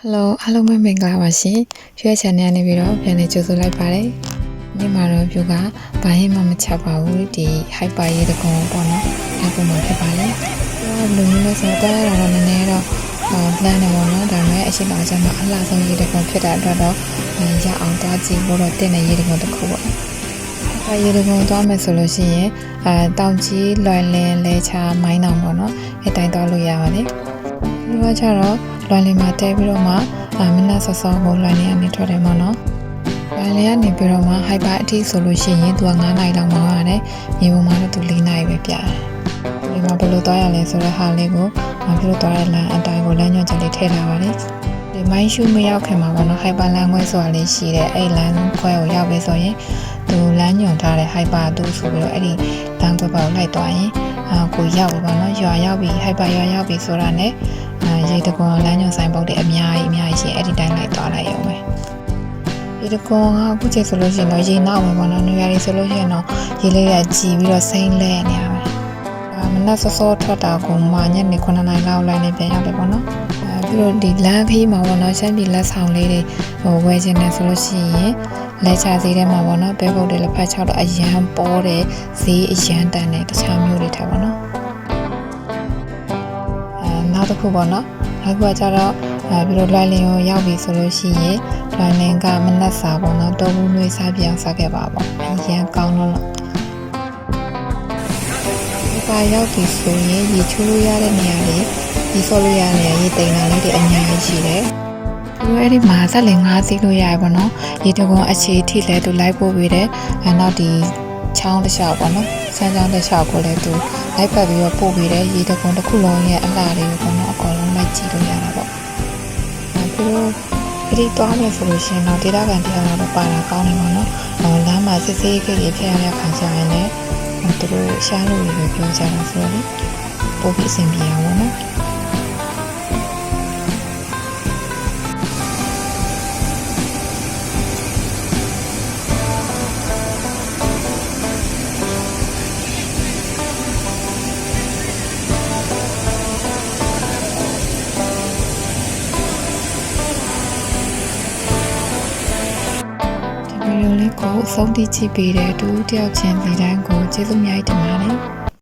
ဟယ်လိုအားလုံးပဲမင်္ဂလာပါရှင်ရွှေ channel နေပြီးတော့ပြန်လည်ကြိုဆိုလိုက်ပါတယ်ဒီမှာတော့ပြုကဘာဟင်းမှမချက်ပါဘူးဒီ hyper ရေးတကုံပေါ့နော်အဲ့ပုံမှာဖြစ်ပါလေလူမျိုးလဲဆိုတော့တာတော့နည်းနည်းတော့လမ်းနေပါတော့ဒါပေမဲ့အရှိမကျမှအလားဆုံးရေးတကုံဖြစ်တာအတွက်တော့ရအောင်သွားကြည့်ဖို့တော့တင်တဲ့ရေးတကုံတစ်ခုပေါ့အဲရေတကုံသွားမယ်ဆိုလို့ရှိရင်အဲတောင်ကြီးလွယ်လင်းလဲချမိုင်းတောင်ပေါ့နော်အဲတိုင်းသွားလို့ရပါတယ် ဒီကကျတော့လွယ်လင်းမှာတဲပြီးတော့မှအာမနက်ဆော့ဆော့ကိုလွယ်လင်းကနေထွက်တယ်ပေါ့နော်လွယ်လင်းကနေပြီးတော့မှ hyper အထိဆိုလို့ရှိရင်သူက9နိုင်လောက်မောင်းရတယ်မြေပေါ်မှာတော့သူ4နိုင်ပဲပြတယ်ဒီမှာဘယ်လိုသွားရလဲဆိုတော့ဟာလေးကိုမပြလို့သွားတဲ့လမ်းအတိုင်းကိုလမ်းညွှန်ချက်လေးထည့်ထားပါတယ်ဒီမိုင်းရှူမရောက်ခင်မှာပေါ့နော် hyper လမ်းခွဲဆိုတာလေးရှိတယ်အဲ့လမ်းခွဲကိုရောက်ပြီဆိုရင်သူလမ်းညွှန်ထားတဲ့ hyper သူဆိုပြီးတော့အဲ့ဒီလမ်းခွဲပါကိုလိုက်သွားရင်အာကိုရောက်ပြီပေါ့နော်ရွာရောက်ပြီ hyper ရွာရောက်ပြီဆိုတာနဲ့ အာရေတကွန်လမ်းညွှန်ဆိုင်ပုတ်တွေအများကြီးအများကြီးရှိအဲ့ဒီတိုင်းလိုက်သွားလိုက်ရုံပဲရေတကွန်ကအခုချိန်ဆိုလို့ရှိရင်တော့ရေနောက်ပဲပေါ့နော်နေရာတွေဆိုလို့ရှိရင်တော့ရေလေးကကြည်ပြီးတော့စိမ့်လဲနေရမယ်အာမနက်စောစောထွက်တာကိုမှညနေ9နာရီလောက်လိုက်နေပြန်ရတယ်ပေါ့နော်အဲပြီးတော့ဒီလမ်းခီးမှာပေါ့နော်ရှမ်းပြည်လက်ဆောင်လေးတွေဟိုဝယ်ခြင်းနဲ့ဆိုလို့ရှိရင်လက်ချဈေးထဲမှာပေါ့နော်ဘဲပုတ်တွေလက်ဖက်ချောက်တော့အရန်ပေါ်တယ်ဈေးအရန်တန်တယ်တခြားမျိုးတွေထားပါ တော့အဲနောက်တစ်ခုပေါ့နော်နောက်တစ်ခုကကျတော့အဲပြီးတော့လွိုင်းလင်းကိုရောက်ပြီဆိုလို့ရှိရင်လွိုင်းလင်းကမနက်စာပေါ့နော်တောဘူးနွေးစားပြောင်းစားခဲ့ပါပေါ့အရန်ကောင်းတော့လို့ဒီပါရောက်ပြီဆိုရင်ရေချိုးလို့ရတဲ့နေရာတွေဒီဆော်လို့ရတဲ့နေရာရေတိမ်တာလေးတွေအများကြီးရှိတယ်သူအဲ့ဒီမှာဇက်လင်ငါးစီးလို့ရရပါတော့ရေတကွန်အခြေထိလဲသူလိုက်ပို့ပေးတယ်အဲနောက်ဒီ ချောင်းတစ်လျှောက်ပေါ့နော်ဆန်းချောင်းတစ်လျှောက်ကိုလည်းသူလိုက်ပတ်ပြီးတော့ပို့ပေးတယ်ရေတကွန်တစ်ခုလုံးရဲ့အလားလေးကိုပေါ့နော်အကောင်လုံးလိုက်ကြည့်လို့ရတာပေါ့အဲသူတို့အဲ့ဒီသွားမယ်ဆိုလို့ရှိရင်တော့ဒေတာကန်တရားတော့ပါတာကောင်းနေပါတော့ဟောလမ်းမှာစစ်စစ်ကိလေးဖြစ်ရတဲ့ခါကျရင်လည်းသူတို့ရှားလို့ရပြောကြတာဆိုတော့လေပို့ပြီးအဆင်ပြေအောင်ပေါ့နော် ဒီဗီဒီယိုလေးကိုအဆုံးထိကြည့်ပေးတဲ့တူတယောက်ချင်းဒီတိုင်းကိုကျေးဇူးအများကြီးတင်ပါတယ်